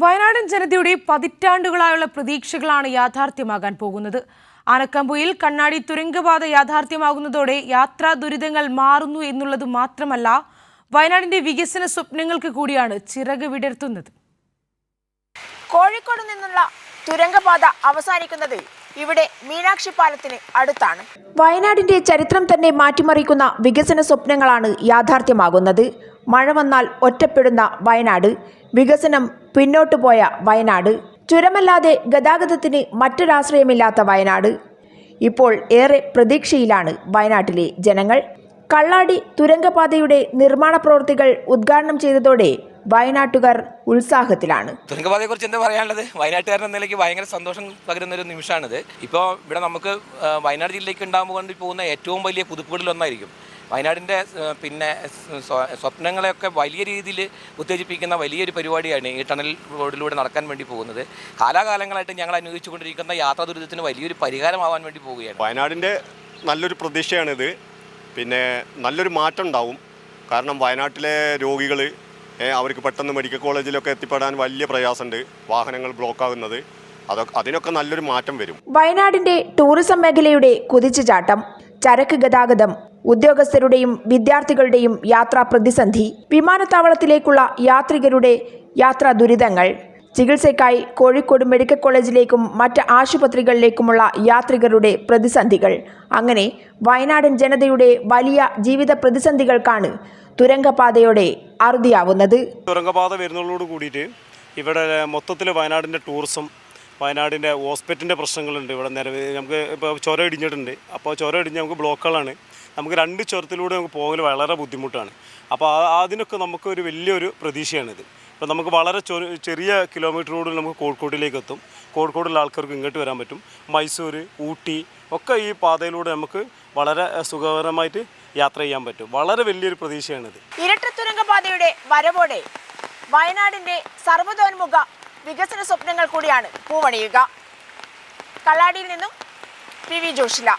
വയനാടൻ ജനതയുടെ പതിറ്റാണ്ടുകളായുള്ള പ്രതീക്ഷകളാണ് യാഥാർത്ഥ്യമാകാൻ പോകുന്നത്. ആനക്കമ്പുയിൽ കണ്ണാടി തുരങ്കപാത യാഥാർത്ഥ്യമാകുന്നതോടെ യാത്രാ ദുരിതങ്ങൾ മാറുന്നു എന്നുള്ളത് മാത്രമല്ല വയനാടിന്റെ വികസന സ്വപ്നങ്ങൾക്ക് കൂടിയാണ് ചിറക് വിടർത്തുന്നത്. കോഴിക്കോട് നിന്നുള്ള തുരങ്കപാത അവസാനിക്കുന്നത് ഇവിടെ മീനാക്ഷി പാലത്തിന് അടുത്താണ്. വയനാടിന്റെ ചരിത്രം തന്നെ മാറ്റിമറിക്കുന്ന വികസന സ്വപ്നങ്ങളാണ് യാഥാർത്ഥ്യമാകുന്നത്. മഴ വന്നാൽ ഒറ്റപ്പെടുന്ന വയനാട്. വികസനം പിന്നോട്ടു പോയ വയനാട്. ചുരമല്ലാതെ ഗതാഗതത്തിന് മറ്റൊരാശ്രയമില്ലാത്ത വയനാട്. ഇപ്പോൾ ഏറെ പ്രതീക്ഷയിലാണ് വയനാട്ടിലെ ജനങ്ങൾ. കള്ളാടി തുരങ്കപാതയുടെ നിർമ്മാണ പ്രവൃത്തികൾ ഉദ്ഘാടനം ചെയ്തതോടെ വയനാട്ടുകാർ ഉത്സാഹത്തിലാണ്. തുരങ്കപാതയെ കുറിച്ച് എന്താ പറയാനുള്ളത്? വയനാട്ടുകാരൻ എന്ന നിലയ്ക്ക് ഭയങ്കര സന്തോഷം പകരുന്ന ഒരു നിമിഷമാണിത്. ഇപ്പോൾ ഇവിടെ നമുക്ക് വയനാട് ജില്ലയ്ക്ക് ഉണ്ടാകുമ്പോൾ പോകുന്ന ഏറ്റവും വലിയ പുതുപ്പുകളിലൊന്നായിരിക്കും വയനാടിന്റെ പിന്നെ സ്വ- സ്വപ്നങ്ങളെയൊക്കെ വലിയ രീതിയിൽ ഉത്തേജിപ്പിക്കുന്ന വലിയൊരു പരിപാടിയാണ് ഈ ടണൽ റോഡിലൂടെ നടക്കാൻ വേണ്ടി പോകുന്നത്. കാലാകാലങ്ങളായിട്ട് ഞങ്ങൾ അനുഭവിച്ചുകൊണ്ടിരിക്കുന്ന യാത്രാ ദുരിതത്തിന് വലിയൊരു പരിഹാരമാവാൻ വേണ്ടി പോവുകയാണ്. വയനാടിന്റെ നല്ലൊരു പ്രതീക്ഷയാണിത്. പിന്നെ നല്ലൊരു മാറ്റം ഉണ്ടാവും. കാരണം വയനാട്ടിലെ രോഗികൾ അവർക്ക് പെട്ടെന്ന് മെഡിക്കൽ കോളേജിലൊക്കെ എത്തിപ്പെടാൻ വലിയ പ്രയാസമുണ്ട്. വാഹനങ്ങൾ ബ്ലോക്കാകുന്നത്. അതൊക്കെ അതിനൊക്കെ നല്ലൊരു മാറ്റം വരും. വയനാടിന്റെ ടൂറിസം മേഖലയുടെ കുതിച്ചുചാട്ടം ചരക്ക് ഗതാഗതം ഉദ്യോഗസ്ഥരുടെയും വിദ്യാർത്ഥികളുടെയും യാത്രാ പ്രതിസന്ധി വിമാനത്താവളത്തിലേക്കുള്ള യാത്രികരുടെ യാത്രാ ദുരിതങ്ങൾ ചികിത്സയ്ക്കായി കോഴിക്കോട് മെഡിക്കൽ കോളേജിലേക്കും മറ്റ് ആശുപത്രികളിലേക്കുമുള്ള യാത്രികരുടെ പ്രതിസന്ധികൾ. അങ്ങനെ വയനാടൻ ജനതയുടെ വലിയ ജീവിത പ്രതിസന്ധികൾക്കാണ് തുരങ്കപാതയോടെ അറുതിയാവുന്നത്. തുരങ്കപാത വരുന്നതോട് കൂടിയിട്ട് ഇവിടെ മൊത്തത്തിൽ വയനാടിന്റെ ടൂറിസം വയനാടിന്റെ ഹോസ്പിറ്റലിന്റെ പ്രശ്നങ്ങളുണ്ട് ഇവിടെ നിലവിൽ. നമുക്ക് ഇപ്പോൾ ചുരം ഇടിഞ്ഞിട്ടുണ്ട്. അപ്പോൾ ചുരം ഇടിഞ്ഞ് നമുക്ക് ബ്ലോക്കുകളാണ്. നമുക്ക് രണ്ട് ചുരത്തിലൂടെ നമുക്ക് പോകൽ വളരെ ബുദ്ധിമുട്ടാണ്. അപ്പോൾ അതിനൊക്കെ നമുക്ക് ഒരു വലിയൊരു പ്രതീക്ഷയാണിത്. ഇപ്പോൾ നമുക്ക് വളരെ ചെറിയ ചെറിയ റോഡിൽ നമുക്ക് കോഴിക്കോട്ടിലേക്ക് എത്തും കോഴിക്കോടുള്ള ആൾക്കാർക്ക് ഇങ്ങോട്ട് വരാൻ പറ്റും. മൈസൂർ ഊട്ടി ഒക്കെ ഈ പാതയിലൂടെ നമുക്ക് വളരെ സുഖകരമായിട്ട് യാത്ര ചെയ്യാൻ പറ്റും. വളരെ വലിയൊരു പ്രതീക്ഷയാണിത്. ഇരട്ട തുരങ്കപാതയുടെ വരവോടെ വയനാടിന്റെ സർവതോന്മുഖ വികസന സ്വപ്നങ്ങൾ കൂടിയാണ് പൂവണിയുക. കള്ളാടിയിൽ നിന്നും പി വി ജോഷില.